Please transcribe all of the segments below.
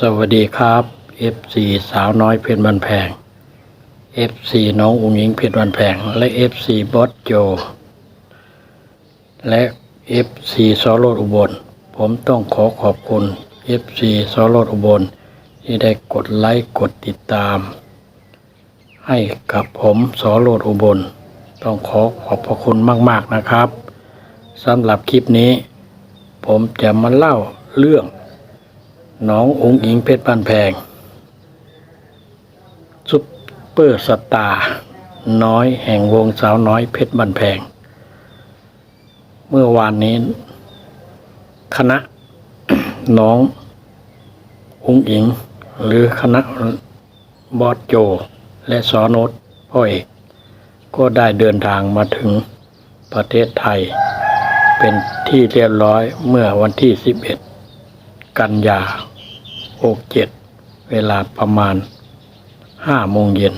สวัสดีครับ FC สาวน้อยเพชรบันแพง FC น้องอุ๋งหญิงเพชรบันแพง และ FC บอสโจ และ FC ซอโรดอุบล ผมต้องขอขอบคุณ FC ซอโรดอุบล ที่ได้กดไลค์กดติดตาม ให้กับผมสอโรดอุบล ต้องขอขอบพระคุณมาก ๆนะครับสำหรับคลิปนี้ ผมจะมาเล่าเรื่อง น้ององค์อิงเพชรบ้านแพงซุปเปอร์สตาร์น้อยแห่งวงสาวน้อยเพชรบ้านแพง เมื่อวานนี้ คณะน้ององค์อิง หรือคณะบอสโจ และสอนดพ่อเอกก็ได้เดินทางมาถึงประเทศไทย เป็นที่เรียบร้อยเมื่อวันที่ 11 กันยา 67เวลาประมาณ5โมงเย็น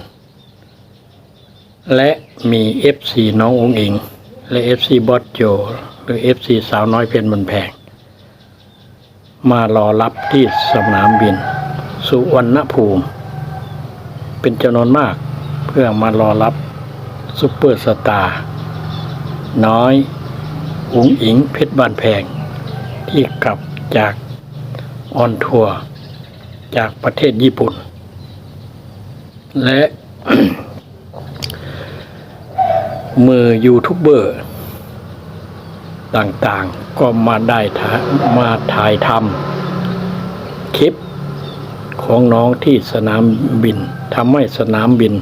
และมี FC น้ององอิง และ FC บอสโจ หรือ FC สาวน้อยเพชรบนแพง มารอรับที่สนามบิน สุวรรณภูมิ เป็นจำนวนมากเพื่อมารอรับซุปเปอร์สตาร์น้อยอุ๋งอิงเพชรบ้านแพง ที่กลับจากออนทัวร์ จากประเทศญี่ปุ่น และมือยูทูบเบอร์ ต่างๆ ก็มาได้มาถ่ายทำคลิปของน้องที่สนามบินทำให้สนามบิน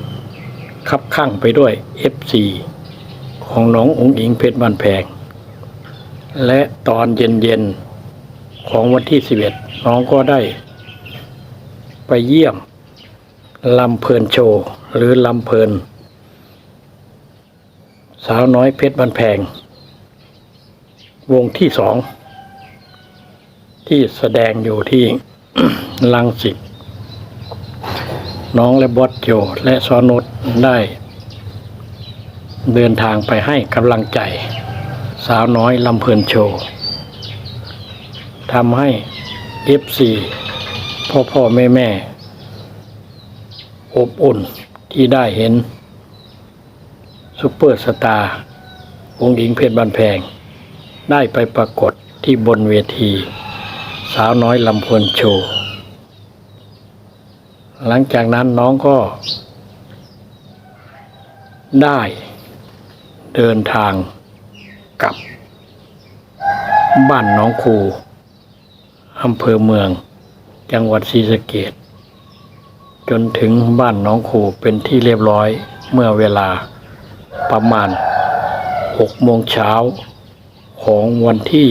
คับข้างไปด้วย FC ของน้ององค์อิงเพชรบ้านแพง และตอนเย็นๆ ของวันที่ 11 น้องก็ได้ ไปเยี่ยมลำเพลินโชว์หรือลำเพลิน สาวน้อยเพชรบันแพง วงที่สอง ที่แสดงอยู่ที่ลังสิตน้องและบอสโจและซอนุดได้ เดินทางไปให้กำลังใจ สาวน้อยลำเพลินโชว์ทำให้ FC พ่อพ่อแม่แม่อบอุ่นที่ได้เห็นซุปเปอร์สตาร์องค์หญิงเพชรบันแพง ได้ไปปรากฏที่บนเวที สาวน้อยลำพลินโชว์หลังจากนั้นน้องก็ได้เดินทางกลับ บ้านน้องคูอำเภอเมือง จังหวัดศรีสะเกดจนถึงบ้านน้องคูเป็นที่เรียบร้อยเมื่อเวลาประมาณ6โมงเช้าของวันที่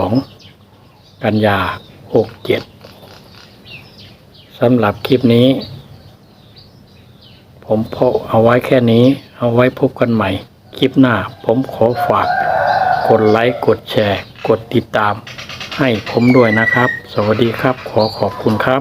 12 กันยา 67 สำหรับคลิปนี้ ผมพอเอาไว้แค่นี้เอาไว้พบกันใหม่ คลิปหน้าผมขอฝาก กดไลค์ กดแชร์ กดติดตาม ให้ผมด้วยนะครับ สวัสดีครับ ขอขอบคุณครับ